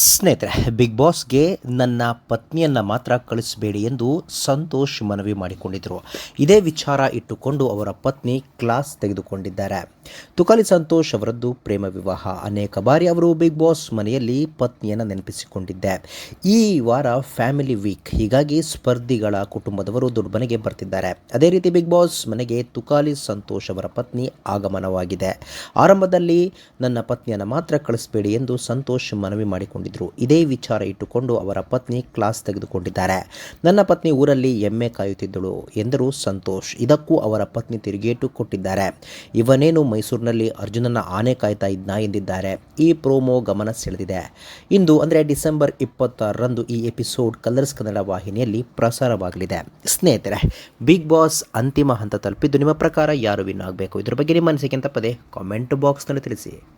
ಸ್ನೇಹಿತರೆ ಬಿಗ್ ಬಾಸ್ಗೆ ನನ್ನ ಪತ್ನಿಯನ್ನು ಮಾತ್ರ ಕಳಿಸಬೇಡಿ ಎಂದು ಸಂತೋಷ್ ಮನವಿ ಮಾಡಿಕೊಂಡಿದ್ದರು ಇದೇ ವಿಚಾರ ಇಟ್ಟುಕೊಂಡು ಅವರ ಪತ್ನಿ ಕ್ಲಾಸ್ ತೆಗೆದುಕೊಂಡಿದ್ದಾರೆ. ತುಕಾಲಿ ಸಂತೋಷ್ ಅವರದ್ದು ಪ್ರೇಮ ವಿವಾಹ. ಅನೇಕ ಬಾರಿ ಅವರು ಬಿಗ್ ಬಾಸ್ ಮನೆಯಲ್ಲಿ ಪತ್ನಿಯನ್ನು ನೆನಪಿಸಿಕೊಂಡಿದ್ದೆ. ಈ ವಾರ ಫ್ಯಾಮಿಲಿ ವೀಕ್ ಹೀಗಾಗಿ ಸ್ಪರ್ಧಿಗಳ ಕುಟುಂಬದವರು ದೊಡ್ಡ ಮನೆಗೆ ಬರ್ತಿದ್ದಾರೆ. ಅದೇ ರೀತಿ ಬಿಗ್ ಬಾಸ್ ಮನೆಗೆ ತುಕಾಲಿ ಸಂತೋಷ್ ಅವರ ಪತ್ನಿ ಆಗಮನವಾಗಿದೆ. ಆರಂಭದಲ್ಲಿ ನನ್ನ ಪತ್ನಿಯನ್ನು ಮಾತ್ರ ಕಳಿಸಬೇಡಿ ಎಂದು ಸಂತೋಷ್ ಮನವಿ ಮಾಡಿಕೊಂಡಿದ್ದರು ಇದೇ ವಿಚಾರ ಇಟ್ಟುಕೊಂಡು ಅವರ ಪತ್ನಿ ಕ್ಲಾಸ್ ತೆಗೆದುಕೊಂಡಿದ್ದಾರೆ. ನನ್ನ ಪತ್ನಿ ಊರಲ್ಲಿ ಎಮ್ಮೆ ಕಾಯುತ್ತಿದ್ದಳು ಎಂದರು ಸಂತೋಷ್. ಇದಕ್ಕೂ ಅವರ ಪತ್ನಿ ತಿರುಗೇಟು ಕೊಟ್ಟಿದ್ದಾರೆ. ಇವನೇನು ಮೈಸೂರಿನಲ್ಲಿ ಅರ್ಜುನನ ಆನೆ ಕಾಯ್ತಾ ಇದ್ನ ಎಂದಿದ್ದಾರೆ. ಈ ಪ್ರೋಮೋ ಗಮನ ಸೆಳೆದಿದೆ. ಇಂದು ಅಂದರೆ ಡಿಸೆಂಬರ್ ಇಪ್ಪತ್ತಾರರಂದು ಈ ಎಪಿಸೋಡ್ ಕಲರ್ಸ್ ಕನ್ನಡ ವಾಹಿನಿಯಲ್ಲಿ ಪ್ರಸಾರವಾಗಲಿದೆ. ಸ್ನೇಹಿತರೆ, ಬಿಗ್ ಬಾಸ್ ಅಂತಿಮ ಹಂತ ತಲುಪಿದ್ದು ನಿಮ್ಮ ಪ್ರಕಾರ ಯಾರು ವಿನ್ ಆಗಬೇಕು? ಇದ್ರ ಬಗ್ಗೆ ನಿಮ್ಮ ಅನಿಸಿಕೆ ಅಂತ ಪದೇ? ಕಾಮೆಂಟ್ ಬಾಕ್ಸ್ನಲ್ಲಿ ತಿಳಿಸಿ.